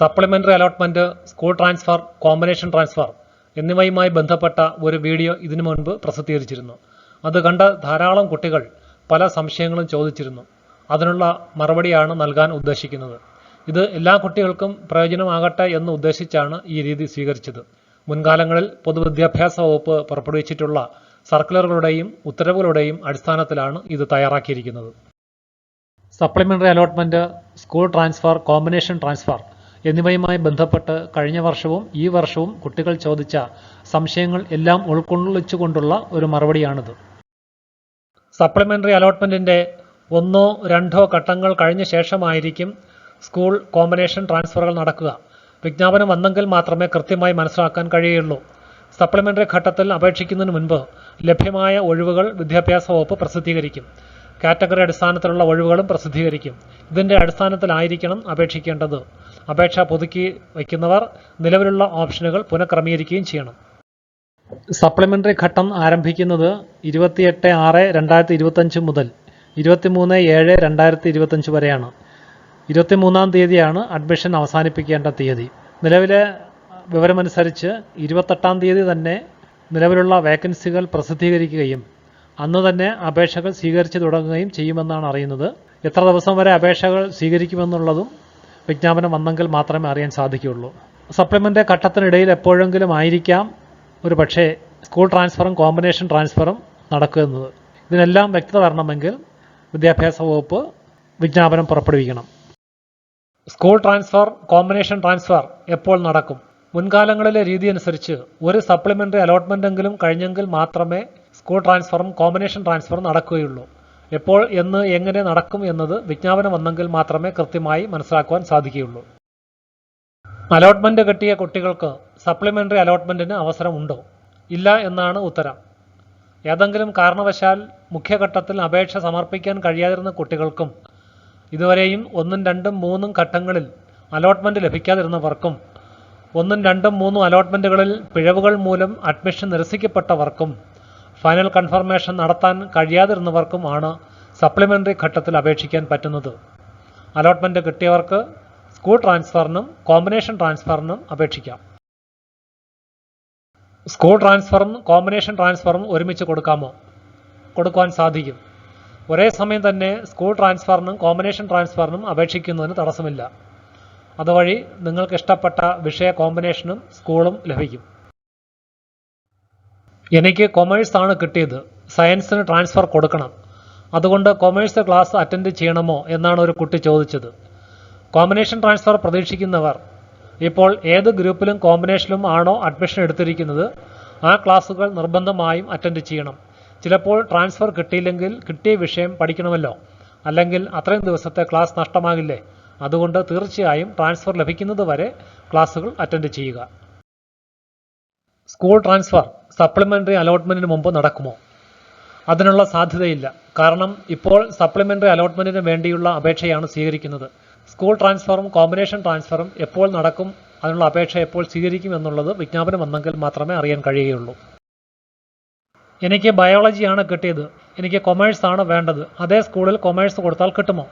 Supplementary allotment school transfer combination transfer എന്നിവയുമായി ബന്ധപ്പെട്ട ഒരു വീഡിയോ ഇതിനു മുൻപ് പ്രസിദ്ധീകരിച്ചിരുന്നു. അത് കണ്ട ധാരാളം കുട്ടികൾ പല സംശയങ്ങളും ചോദിച്ചിരുന്നു. അതിനുള്ള മറുപടിയാണ് നൽകാൻ ഉദ്ദേശിക്കുന്നത്. ഇത് എല്ലാ കുട്ടികൾക്കും പ്രയോജനമാകട്ടെ എന്ന് ഉദ്ദേശിച്ചാണ് ഈ രീതി സ്വീകരിച്ചത്. മുൻകാലങ്ങളിൽ പൊതുവിദ്യാഭ്യാസ വകുപ്പ് പുറപ്പെടുവിച്ചിട്ടുള്ള സർക്കുലറുകളുടെയും ഉത്തരവുകളുടെയും അടിസ്ഥാനത്തിലാണ് ഇത് തയ്യാറാക്കിയിരിക്കുന്നത്. Supplementary allotment school transfer combination transfer എന്നിവയുമായി ബന്ധപ്പെട്ട് കഴിഞ്ഞ വർഷവും ഈ വർഷവും കുട്ടികൾ ചോദിച്ച സംശയങ്ങൾ എല്ലാം ഉൾക്കൊള്ളിച്ചുകൊണ്ടുള്ള ഒരു മറുപടിയാണിത്. സപ്ലിമെന്ററി അലോട്ട്മെന്റിന്റെ ഒന്നോ രണ്ടോ ഘട്ടങ്ങൾ കഴിഞ്ഞ ശേഷമായിരിക്കും സ്കൂൾ കോമ്പിനേഷൻ ട്രാൻസ്ഫറുകൾ നടക്കുക. വിജ്ഞാപനം വന്നെങ്കിൽ മാത്രമേ കൃത്യമായി മനസ്സിലാക്കാൻ കഴിയുള്ളൂ. സപ്ലിമെന്ററി ഘട്ടത്തിൽ അപേക്ഷിക്കുന്നതിന് മുൻപ് ലഭ്യമായ ഒഴിവുകൾ വിദ്യാഭ്യാസ വകുപ്പ് പ്രസിദ്ധീകരിക്കും. കാറ്റഗറി അടിസ്ഥാനത്തിലുള്ള ഒഴിവുകളും പ്രസിദ്ധീകരിക്കും. ഇതിന്റെ അടിസ്ഥാനത്തിലായിരിക്കണം അപേക്ഷിക്കേണ്ടത്. അപേക്ഷ പുതുക്കി വയ്ക്കുന്നവർ നിലവിലുള്ള ഓപ്ഷനുകൾ പുനഃക്രമീകരിക്കുകയും ചെയ്യണം. സപ്ലിമെന്ററി ഘട്ടം ആരംഭിക്കുന്നത് ഇരുപത്തിയെട്ട് ആറ് രണ്ടായിരത്തി ഇരുപത്തഞ്ച് മുതൽ ഇരുപത്തിമൂന്ന് ഏഴ് രണ്ടായിരത്തി ഇരുപത്തഞ്ച് വരെയാണ്. ഇരുപത്തിമൂന്നാം തീയതിയാണ് അഡ്മിഷൻ അവസാനിപ്പിക്കേണ്ട തീയതി. നിലവിലെ വിവരമനുസരിച്ച് ഇരുപത്തെട്ടാം തീയതി തന്നെ നിലവിലുള്ള വേക്കൻസികൾ പ്രസിദ്ധീകരിക്കുകയും അന്ന് തന്നെ അപേക്ഷകൾ സ്വീകരിച്ചു തുടങ്ങുകയും ചെയ്യുമെന്നാണ് അറിയുന്നത്. എത്ര ദിവസം വരെ അപേക്ഷകൾ സ്വീകരിക്കുമെന്നുള്ളതും വിജ്ഞാപനം വന്നെങ്കിൽ മാത്രമേ അറിയാൻ സാധിക്കുകയുള്ളൂ. സപ്ലിമെന്റ് ഘട്ടത്തിനിടയിൽ എപ്പോഴെങ്കിലും ആയിരിക്കാം ഒരു പക്ഷേ സ്കൂൾ ട്രാൻസ്ഫറും കോമ്പിനേഷൻ ട്രാൻസ്ഫറും നടക്കുന്നത്. ഇതിനെല്ലാം വ്യക്തത വരണമെങ്കിൽ വിദ്യാഭ്യാസ വകുപ്പ് വിജ്ഞാപനം പുറപ്പെടുവിക്കണം. സ്കൂൾ ട്രാൻസ്ഫർ കോമ്പിനേഷൻ ട്രാൻസ്ഫർ എപ്പോൾ നടക്കും? മുൻകാലങ്ങളിലെ രീതി അനുസരിച്ച് ഒരു സപ്ലിമെന്ററി അലോട്ട്മെന്റെങ്കിലും കഴിഞ്ഞെങ്കിൽ മാത്രമേ സ്കൂൾ ട്രാൻസ്ഫറും കോമ്പിനേഷൻ ട്രാൻസ്ഫറും നടക്കുകയുള്ളൂ. എപ്പോൾ എന്ന് എങ്ങനെ നടക്കും എന്നത് വിജ്ഞാപനം വന്നെങ്കിൽ മാത്രമേ കൃത്യമായി മനസ്സിലാക്കുവാൻ സാധിക്കുകയുള്ളൂ. അലോട്ട്മെന്റ് കിട്ടിയ കുട്ടികൾക്ക് സപ്ലിമെന്ററി അലോട്ട്മെന്റിന് അവസരമുണ്ടോ? ഇല്ല എന്നാണ് ഉത്തരം. ഏതെങ്കിലും കാരണവശാൽ മുഖ്യഘട്ടത്തിൽ അപേക്ഷ സമർപ്പിക്കാൻ കഴിയാതിരുന്ന കുട്ടികൾക്കും ഇതുവരെയും ഒന്നും രണ്ടും മൂന്നും ഘട്ടങ്ങളിൽ അലോട്ട്മെന്റ് ലഭിക്കാതിരുന്നവർക്കും ഒന്നും രണ്ടും മൂന്നും അലോട്ട്മെന്റുകളിൽ പിഴവുകൾ മൂലം അഡ്മിഷൻ നിരസിക്കപ്പെട്ടവർക്കും ഫൈനൽ കൺഫർമേഷൻ നടത്താൻ കഴിയാതിരുന്നവർക്കും ആണ് സപ്ലിമെന്ററി ഘട്ടത്തിൽ അപേക്ഷിക്കാൻ പറ്റുന്നത്. അലോട്ട്മെന്റ് കിട്ടിയവർക്ക് സ്കൂൾ ട്രാൻസ്ഫറിനും കോമ്പിനേഷൻ ട്രാൻസ്ഫറിനും അപേക്ഷിക്കാം. സ്കൂൾ ട്രാൻസ്ഫറും കോമ്പിനേഷൻ ട്രാൻസ്ഫറും ഒരുമിച്ച് കൊടുക്കാമോ? കൊടുക്കുവാൻ സാധിക്കും. ഒരേ സമയം തന്നെ സ്കൂൾ ട്രാൻസ്ഫറിനും കോമ്പിനേഷൻ ട്രാൻസ്ഫറിനും അപേക്ഷിക്കുന്നതിന് തടസ്സമില്ല. അതുവഴി നിങ്ങൾക്ക് ഇഷ്ടപ്പെട്ട വിഷയ കോമ്പിനേഷനും സ്കൂളും ലഭിക്കും. എനിക്ക് കൊമേഴ്സാണ് കിട്ടിയത്. സയൻസിന് ട്രാൻസ്ഫർ കൊടുക്കണം. അതുകൊണ്ട് കൊമേഴ്സ് ക്ലാസ് അറ്റൻഡ് ചെയ്യണമോ എന്നാണ് ഒരു കുട്ടി ചോദിച്ചത്. കോമ്പിനേഷൻ ട്രാൻസ്ഫർ പ്രതീക്ഷിക്കുന്നവർ ഇപ്പോൾ ഏത് ഗ്രൂപ്പിലും കോമ്പിനേഷനിലും ആണോ അഡ്മിഷൻ എടുത്തിരിക്കുന്നത് ആ ക്ലാസ്സുകൾ നിർബന്ധമായും അറ്റൻഡ് ചെയ്യണം. ചിലപ്പോൾ ട്രാൻസ്ഫർ കിട്ടിയില്ലെങ്കിൽ കിട്ടിയ വിഷയം പഠിക്കണമല്ലോ. അല്ലെങ്കിൽ അത്രയും ദിവസത്തെ ക്ലാസ് നഷ്ടമാകില്ലേ? അതുകൊണ്ട് തീർച്ചയായും ട്രാൻസ്ഫർ ലഭിക്കുന്നത് വരെ ക്ലാസ്സുകൾ അറ്റൻഡ് ചെയ്യുക. സ്കൂൾ ട്രാൻസ്ഫർ സപ്ലിമെന്ററി അലോട്ട്മെന്റിന് മുമ്പ് നടക്കുമോ? അതിനുള്ള സാധ്യതയില്ല. കാരണം ഇപ്പോൾ സപ്ലിമെന്ററി അലോട്ട്മെന്റിന് വേണ്ടിയുള്ള അപേക്ഷയാണ് സ്വീകരിക്കുന്നത്. സ്കൂൾ ട്രാൻസ്ഫറും കോമ്പിനേഷൻ ട്രാൻസ്ഫറും എപ്പോൾ നടക്കും അതിനുള്ള അപേക്ഷ എപ്പോൾ സ്വീകരിക്കും എന്നുള്ളത് വിജ്ഞാപനം വന്നെങ്കിൽ മാത്രമേ അറിയാൻ കഴിയുകയുള്ളൂ. എനിക്ക് ബയോളജിയാണ് കിട്ടിയത്. എനിക്ക് കൊമേഴ്സാണ് വേണ്ടത്. അതേ സ്കൂളിൽ കൊമേഴ്സ് കൊടുത്താൽ കിട്ടുമോ?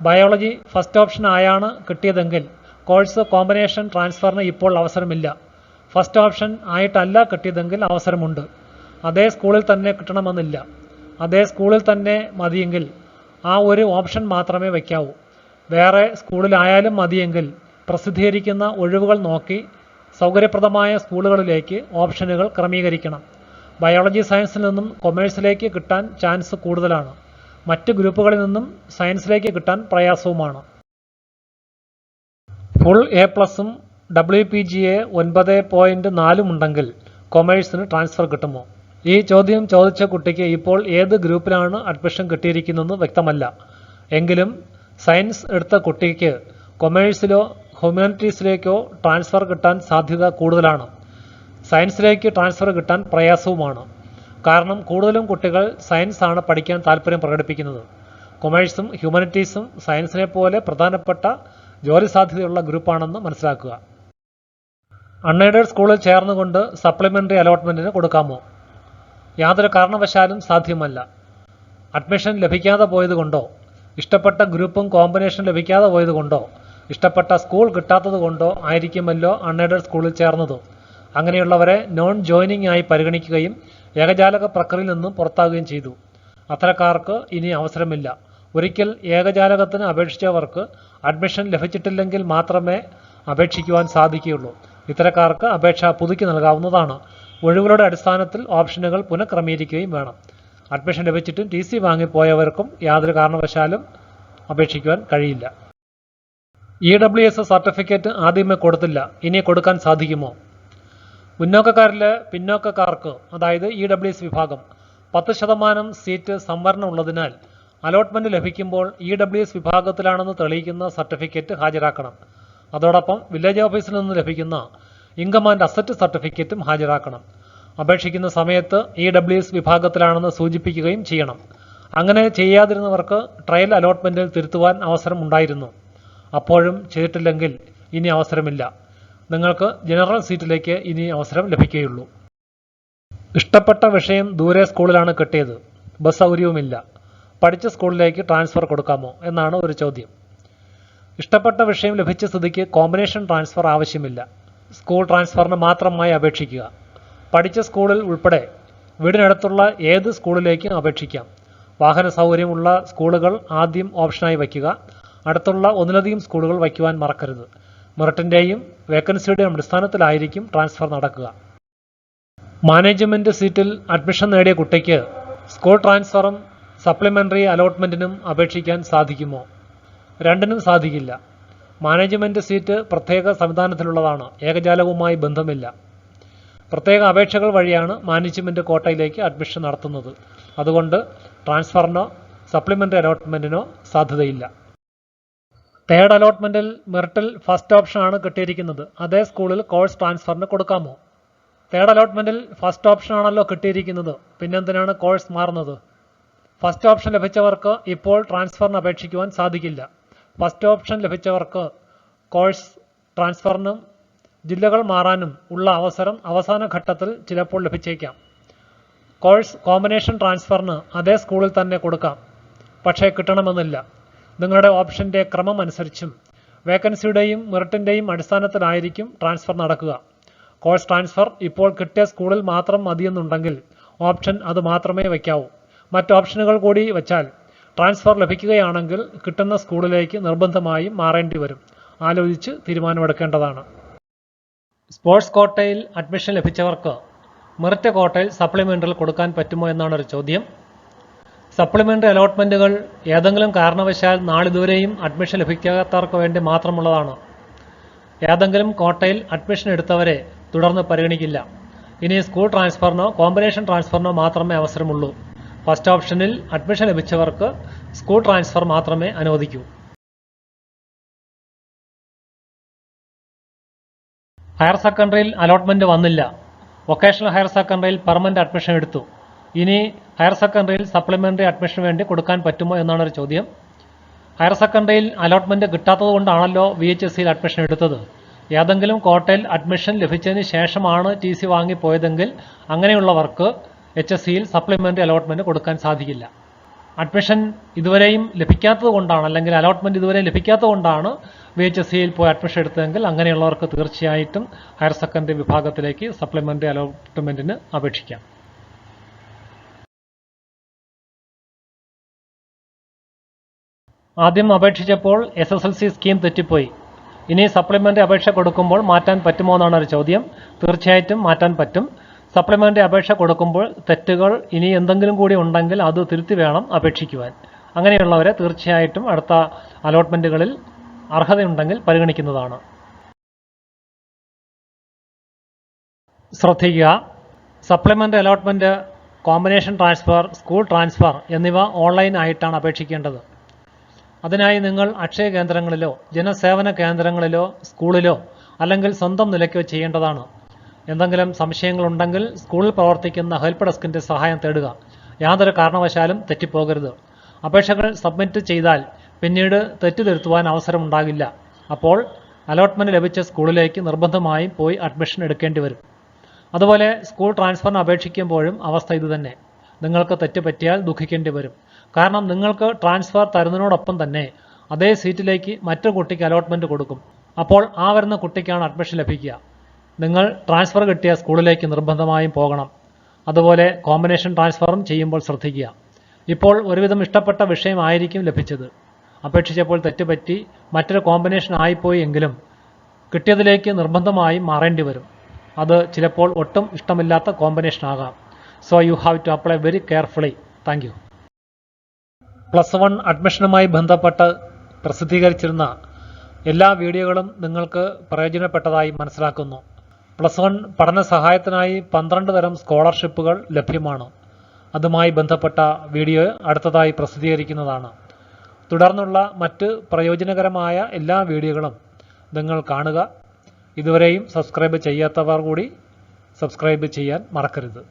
ബയോളജി ഫസ്റ്റ് ഓപ്ഷൻ ആയാണ് കിട്ടിയതെങ്കിൽ കോഴ്സ് കോമ്പിനേഷൻ ട്രാൻസ്ഫറിന് ഇപ്പോൾ അവസരമില്ല. ഫസ്റ്റ് ഓപ്ഷൻ ആയിട്ടല്ല കിട്ടിയതെങ്കിൽ അവസരമുണ്ട്. അതേ സ്കൂളിൽ തന്നെ കിട്ടണമെന്നില്ല. അതേ സ്കൂളിൽ തന്നെ മതിയെങ്കിൽ ആ ഒരു ഓപ്ഷൻ മാത്രമേ വയ്ക്കാവൂ. വേറെ സ്കൂളിലായാലും മതിയെങ്കിൽ പ്രസിദ്ധീകരിക്കുന്ന ഒഴിവുകൾ നോക്കി സൗകര്യപ്രദമായ സ്കൂളുകളിലേക്ക് ഓപ്ഷനുകൾ ക്രമീകരിക്കണം. ബയോളജി സയൻസിൽ നിന്നും കൊമേഴ്സിലേക്ക് കിട്ടാൻ ചാൻസ് കൂടുതലാണ്. മറ്റ് ഗ്രൂപ്പുകളിൽ നിന്നും സയൻസിലേക്ക് കിട്ടാൻ പ്രയാസവുമാണ്. ഫുൾ എ പ്ലസും ഡബ്ല്യു പി ജി എ ഒൻപത് പോയിന്റ് നാലുമുണ്ടെങ്കിൽ കൊമേഴ്സിന് ട്രാൻസ്ഫർ കിട്ടുമോ? ഈ ചോദ്യം ചോദിച്ച കുട്ടിക്ക് ഇപ്പോൾ ഏത് ഗ്രൂപ്പിലാണ് അഡ്മിഷൻ കിട്ടിയിരിക്കുന്നതെന്ന് വ്യക്തമല്ല. എങ്കിലും സയൻസ് എടുത്ത കുട്ടിക്ക് കൊമേഴ്സിലോ ഹ്യൂമാനിറ്റീസിലേക്കോ ട്രാൻസ്ഫർ കിട്ടാൻ സാധ്യത കൂടുതലാണ്. സയൻസിലേക്ക് ട്രാൻസ്ഫർ കിട്ടാൻ പ്രയാസവുമാണ്. കാരണം കൂടുതലും കുട്ടികൾ സയൻസ് ആണ് പഠിക്കാൻ താല്പര്യം പ്രകടിപ്പിക്കുന്നത്. കൊമേഴ്സും ഹ്യൂമാനിറ്റീസും സയൻസിനെ പോലെ പ്രധാനപ്പെട്ട ജോലി സാധ്യതയുള്ള ഗ്രൂപ്പാണെന്ന് മനസ്സിലാക്കുക. അൺഎയ്ഡഡ് സ്കൂളിൽ ചേർന്നുകൊണ്ട് സപ്ലിമെന്ററി അലോട്ട്മെന്റിന് കൊടുക്കാമോ? യാതൊരു കാരണവശാലും സാധ്യമല്ല. അഡ്മിഷൻ ലഭിക്കാതെ പോയതുകൊണ്ടോ ഇഷ്ടപ്പെട്ട ഗ്രൂപ്പും കോമ്പിനേഷൻ ലഭിക്കാതെ പോയതുകൊണ്ടോ ഇഷ്ടപ്പെട്ട സ്കൂൾ കിട്ടാത്തത് കൊണ്ടോ ആയിരിക്കുമല്ലോ അൺഎയ്ഡഡ് സ്കൂളിൽ ചേർന്നത്. അങ്ങനെയുള്ളവരെ നോൺ ജോയിനിങ് ആയി പരിഗണിക്കുകയും ഏകജാലക പ്രക്രിയയിൽ നിന്നും പുറത്താകുകയും ചെയ്തു. അത്തരക്കാർക്ക് ഇനി അവസരമില്ല. ഒരിക്കൽ ഏകജാലകത്തിന് അപേക്ഷിച്ചവർക്ക് അഡ്മിഷൻ ലഭിച്ചിട്ടില്ലെങ്കിൽ മാത്രമേ അപേക്ഷിക്കുവാൻ സാധിക്കുകയുള്ളൂ. ഇത്തരക്കാർക്ക് അപേക്ഷ പുതുക്കി നൽകാവുന്നതാണ്. ഒഴിവുകളുടെ അടിസ്ഥാനത്തിൽ ഓപ്ഷനുകൾ പുനഃക്രമീകരിക്കുകയും വേണം. അഡ്മിഷൻ ലഭിച്ചിട്ടും ടി സി വാങ്ങിപ്പോയവർക്കും യാതൊരു കാരണവശാലും അപേക്ഷിക്കുവാൻ കഴിയില്ല. ഇ ഡബ്ല്യു എസ് സർട്ടിഫിക്കറ്റ് ആദ്യമേ കൊടുത്തില്ല. ഇനി കൊടുക്കാൻ സാധിക്കുമോ? മുന്നോക്കക്കാരിലെ പിന്നോക്കക്കാർക്ക് അതായത് ഇ ഡബ്ല്യു എസ് വിഭാഗം പത്ത് ശതമാനം സീറ്റ് സംവരണം ഉള്ളതിനാൽ അലോട്ട്മെന്റ് ലഭിക്കുമ്പോൾ ഇ ഡബ്ല്യു എസ് വിഭാഗത്തിലാണെന്ന് തെളിയിക്കുന്ന സർട്ടിഫിക്കറ്റ് ഹാജരാക്കണം. അതോടൊപ്പം വില്ലേജ് ഓഫീസിൽ നിന്ന് ലഭിക്കുന്ന ഇൻകം ആൻഡ് അസറ്റ് സർട്ടിഫിക്കറ്റും ഹാജരാക്കണം. അപേക്ഷിക്കുന്ന സമയത്ത് ഇ ഡബ്ല്യു എസ് വിഭാഗത്തിലാണെന്ന് സൂചിപ്പിക്കുകയും ചെയ്യണം. അങ്ങനെ ചെയ്യാതിരുന്നവർക്ക് ട്രയൽ അലോട്ട്മെന്റിൽ തിരുത്തുവാൻ അവസരം ഉണ്ടായിരുന്നു. അപ്പോഴും ചെയ്തിട്ടില്ലെങ്കിൽ ഇനി അവസരമില്ല. നിങ്ങൾക്ക് ജനറൽ സീറ്റിലേക്ക് ഇനി അവസരം ലഭിക്കുകയുള്ളൂ. ഇഷ്ടപ്പെട്ട വിഷയം ദൂരെ സ്കൂളിലാണ് കിട്ടിയത്. ബസ് സൗകര്യവുമില്ല. പഠിച്ച സ്കൂളിലേക്ക് ട്രാൻസ്ഫർ കൊടുക്കാമോ? എന്നാണ് ഒരു ചോദ്യം. ഇഷ്ടപ്പെട്ട വിഷയം ലഭിച്ച സ്ഥിതിക്ക് കോമ്പിനേഷൻ ട്രാൻസ്ഫർ ആവശ്യമില്ല. സ്കൂൾ ട്രാൻസ്ഫറിന് മാത്രമായി അപേക്ഷിക്കുക. പഠിച്ച സ്കൂളിൽ ഉൾപ്പെടെ വീടിനടുത്തുള്ള ഏത് സ്കൂളിലേക്കും അപേക്ഷിക്കാം. വാഹന സൗകര്യമുള്ള സ്കൂളുകൾ ആദ്യം ഓപ്ഷനായി വയ്ക്കുക. അടുത്തുള്ള ഒന്നിലധികം സ്കൂളുകൾ വയ്ക്കുവാൻ മറക്കരുത്. മെറിറ്റിന്റെയും വേക്കൻസിയുടെയും അടിസ്ഥാനത്തിലായിരിക്കും ട്രാൻസ്ഫർ നടക്കുക. മാനേജ്മെന്റ് സീറ്റിൽ അഡ്മിഷൻ നേടിയ കുട്ടിക്ക് സ്കൂൾ ട്രാൻസ്ഫറും സപ്ലിമെന്ററി അലോട്ട്മെന്റിനും അപേക്ഷിക്കാൻ സാധിക്കുമോ? രണ്ടിനും സാധിക്കില്ല. മാനേജ്മെന്റ് സീറ്റ് പ്രത്യേക സംവിധാനത്തിലുള്ളതാണ്. ഏകജാലവുമായി ബന്ധമില്ല. പ്രത്യേക അപേക്ഷകൾ വഴിയാണ് മാനേജ്മെന്റ് കോട്ടയിലേക്ക് അഡ്മിഷൻ നടത്തുന്നത്. അതുകൊണ്ട് ട്രാൻസ്ഫറിനോ സപ്ലിമെന്ററി അലോട്ട്മെന്റിനോ സാധ്യതയില്ല. തേർഡ് അലോട്ട്മെന്റിൽ മെറിറ്റിൽ ഫസ്റ്റ് ഓപ്ഷനാണ് കിട്ടിയിരിക്കുന്നത്. അതേ സ്കൂളിൽ കോഴ്സ് ട്രാൻസ്ഫറിന് കൊടുക്കാമോ? തേർഡ് അലോട്ട്മെന്റിൽ ഫസ്റ്റ് ഓപ്ഷൻ ആണല്ലോ കിട്ടിയിരിക്കുന്നത്. പിന്നെന്തിനാണ് കോഴ്സ് മാറുന്നത്? ഫസ്റ്റ് ഓപ്ഷൻ ലഭിച്ചവർക്ക് ഇപ്പോൾ ട്രാൻസ്ഫറിന് അപേക്ഷിക്കുവാൻ സാധിക്കില്ല. ഫസ്റ്റ് ഓപ്ഷൻ ലഭിച്ചവർക്ക് കോഴ്സ് ട്രാൻസ്ഫറിനും ജില്ലകൾ മാറാനും ഉള്ള അവസരം അവസാന ഘട്ടത്തിൽ ചിലപ്പോൾ ലഭിച്ചേക്കാം. കോഴ്സ് കോമ്പിനേഷൻ ട്രാൻസ്ഫറിന് അതേ സ്കൂളിൽ തന്നെ കൊടുക്കാം. പക്ഷേ കിട്ടണമെന്നില്ല. നിങ്ങളുടെ ഓപ്ഷന്റെ ക്രമം അനുസരിച്ചും വേക്കൻസിയുടെയും മെറിറ്റിന്റെയും അടിസ്ഥാനത്തിലായിരിക്കും ട്രാൻസ്ഫർ നടക്കുക. കോഴ്സ് ട്രാൻസ്ഫർ ഇപ്പോൾ കിട്ടിയ സ്കൂളിൽ മാത്രം മതിയെന്നുണ്ടെങ്കിൽ ഓപ്ഷൻ അത് മാത്രമേ വയ്ക്കാവൂ. മറ്റ് ഓപ്ഷനുകൾ കൂടി വച്ചാൽ ട്രാൻസ്ഫർ ലഭിക്കുകയാണെങ്കിൽ കിട്ടുന്ന സ്കൂളിലേക്ക് നിർബന്ധമായും മാറേണ്ടി വരും. ആലോചിച്ച് തീരുമാനമെടുക്കേണ്ടതാണ്. സ്പോർട്സ് കോട്ടയിൽ അഡ്മിഷൻ ലഭിച്ചവർക്ക് മെറിറ്റ് കോട്ടയിൽ സപ്ലിമെന്ററിൽ കൊടുക്കാൻ പറ്റുമോ എന്നാണ് ഒരു ചോദ്യം. സപ്ലിമെന്ററി അലോട്ട്മെന്റുകൾ ഏതെങ്കിലും കാരണവശാൽ നാളിതുവരെയും അഡ്മിഷൻ ലഭിക്കാത്തവർക്ക് വേണ്ടി മാത്രമുള്ളതാണ്. ഏതെങ്കിലും കോട്ടയിൽ അഡ്മിഷൻ എടുത്തവരെ തുടർന്ന് പരിഗണിക്കില്ല. ഇനി സ്കൂൾ ട്രാൻസ്ഫറിനോ കോമ്പിനേഷൻ ട്രാൻസ്ഫറിനോ മാത്രമേ അവസരമുള്ളൂ. ഫസ്റ്റ് ഓപ്ഷനിൽ അഡ്മിഷൻ ലഭിച്ചവർക്ക് സ്കൂൾ ട്രാൻസ്ഫർ മാത്രമേ അനുവദിക്കൂ. ഹയർ സെക്കൻഡറിയിൽ അലോട്ട്മെന്റ് വന്നില്ല. വൊക്കേഷണൽ ഹയർ സെക്കൻഡറിയിൽ പെർമനന്റ് അഡ്മിഷൻ എടുത്തു. ഇനി ഹയർ സെക്കൻഡറിയിൽ സപ്ലിമെന്ററി അഡ്മിഷന് വേണ്ടി കൊടുക്കാൻ പറ്റുമോ എന്നാണ് ഒരു ചോദ്യം. ഹയർ സെക്കൻഡറിയിൽ അലോട്ട്മെന്റ് കിട്ടാത്തത് കൊണ്ടാണല്ലോ വി എച്ച് എസ് സിയിൽ അഡ്മിഷൻ എടുത്തത്. ഏതെങ്കിലും കോട്ടയിൽ അഡ്മിഷൻ ലഭിച്ചതിന് ശേഷമാണ് ടി സി വാങ്ങിപ്പോയതെങ്കിൽ അങ്ങനെയുള്ളവർക്ക് എച്ച് എസ് സിയിൽ സപ്ലിമെന്ററി അലോട്ട്മെന്റ് കൊടുക്കാൻ സാധിക്കില്ല. അഡ്മിഷൻ ഇതുവരെയും ലഭിക്കാത്തത് കൊണ്ടാണ് അല്ലെങ്കിൽ അലോട്ട്മെന്റ് ഇതുവരെ ലഭിക്കാത്തത് കൊണ്ടാണ് വി എച്ച് എസ് സിയിൽ പോയി അഡ്മിഷൻ എടുത്തതെങ്കിൽ അങ്ങനെയുള്ളവർക്ക് തീർച്ചയായിട്ടും ഹയർ സെക്കൻഡറി വിഭാഗത്തിലേക്ക് സപ്ലിമെന്ററി അലോട്ട്മെന്റിന് അപേക്ഷിക്കാം. ആദ്യം അപേക്ഷിച്ചപ്പോൾ S S L C scheme തെറ്റിപ്പോയി. ഇനി സപ്ലിമെന്ററി അപേക്ഷ കൊടുക്കുമ്പോൾ മാറ്റാൻ പറ്റുമോ എന്നാണ് ഒരു ചോദ്യം. തീർച്ചയായിട്ടും മാറ്റാൻ പറ്റും. സപ്ലിമെന്ററി അപേക്ഷ കൊടുക്കുമ്പോൾ തെറ്റുകൾ ഇനി എന്തെങ്കിലും കൂടി ഉണ്ടെങ്കിൽ അത് തിരുത്തി വേണം അപേക്ഷിക്കുവാൻ. അങ്ങനെയുള്ളവരെ തീർച്ചയായിട്ടും അടുത്ത അലോട്ട്മെന്റുകളിൽ അർഹതയുണ്ടെങ്കിൽ പരിഗണിക്കുന്നതാണ്. ശ്രദ്ധിക്കുക. Supplement allotment combination transfer school transfer എന്നിവ ഓൺലൈൻ ആയിട്ടാണ് അപേക്ഷിക്കേണ്ടത്. അതിനായി നിങ്ങൾ അക്ഷയ കേന്ദ്രങ്ങളിലോ ജനസേവന കേന്ദ്രങ്ങളിലോ സ്കൂളിലോ അല്ലെങ്കിൽ സ്വന്തം നിലയ്ക്കോ ചെയ്യേണ്ടതാണ്. എന്തെങ്കിലും സംശയങ്ങളുണ്ടെങ്കിൽ സ്കൂളിൽ പ്രവർത്തിക്കുന്ന ഹെൽപ്പ് ഡെസ്കിന്റെ സഹായം തേടുക. യാതൊരു കാരണവശാലും തെറ്റിപ്പോകരുത്. അപേക്ഷകൾ സബ്മിറ്റ് ചെയ്താൽ പിന്നീട് തെറ്റ് തിരുത്തുവാൻ അവസരമുണ്ടാകില്ല. അപ്പോൾ അലോട്ട്മെന്റ് ലഭിച്ച സ്കൂളിലേക്ക് നിർബന്ധമായും പോയി അഡ്മിഷൻ എടുക്കേണ്ടി വരും. അതുപോലെ സ്കൂൾ ട്രാൻസ്ഫറിന് അപേക്ഷിക്കുമ്പോഴും അവസ്ഥ ഇതുതന്നെ. നിങ്ങൾക്ക് തെറ്റ് പറ്റിയാൽ ദുഃഖിക്കേണ്ടി വരും. കാരണം നിങ്ങൾക്ക് ട്രാൻസ്ഫർ തരുന്നതിനോടൊപ്പം തന്നെ അതേ സീറ്റിലേക്ക് മറ്റൊരു കുട്ടിക്ക് അലോട്ട്മെന്റ് കൊടുക്കും. അപ്പോൾ ആ വരുന്ന കുട്ടിക്കാണ് അഡ്മിഷൻ ലഭിക്കുക. നിങ്ങൾ ട്രാൻസ്ഫർ കിട്ടിയ സ്കൂളിലേക്ക് നിർബന്ധമായും പോകണം. അതുപോലെ കോമ്പിനേഷൻ ട്രാൻസ്ഫറും ചെയ്യുമ്പോൾ ശ്രദ്ധിക്കുക. ഇപ്പോൾ ഒരുവിധം ഇഷ്ടപ്പെട്ട വിഷയമായിരിക്കും ലഭിച്ചത്. അപേക്ഷിച്ചപ്പോൾ തെറ്റുപറ്റി മറ്റൊരു കോമ്പിനേഷൻ ആയിപ്പോയി എങ്കിലും കിട്ടിയതിലേക്ക് നിർബന്ധമായും മാറേണ്ടി വരും. അത് ചിലപ്പോൾ ഒട്ടും ഇഷ്ടമില്ലാത്ത കോമ്പിനേഷൻ ആകാം. So you have to apply very carefully thank you plus one അഡ്മിഷനുമായി ബന്ധപ്പെട്ട് പ്രസിദ്ധീകരിച്ചിരുന്ന എല്ലാ വീഡിയോകളും നിങ്ങൾക്ക് പ്രയോജനപ്പെട്ടതായി മനസ്സിലാക്കുന്നു. പ്ലസ് വൺ പഠന സഹായത്തിനായി പന്ത്രണ്ട് തരം സ്കോളർഷിപ്പുകൾ ലഭ്യമാണ്. അതുമായി ബന്ധപ്പെട്ട വീഡിയോ അടുത്തതായി പ്രസിദ്ധീകരിക്കുന്നതാണ്. തുടർന്നുള്ള മറ്റ് പ്രയോജനകരമായ എല്ലാ വീഡിയോകളും നിങ്ങൾ കാണുക. ഇതുവരെയും സബ്സ്ക്രൈബ് ചെയ്യാത്തവർ കൂടി സബ്സ്ക്രൈബ് ചെയ്യാൻ മറക്കരുത്.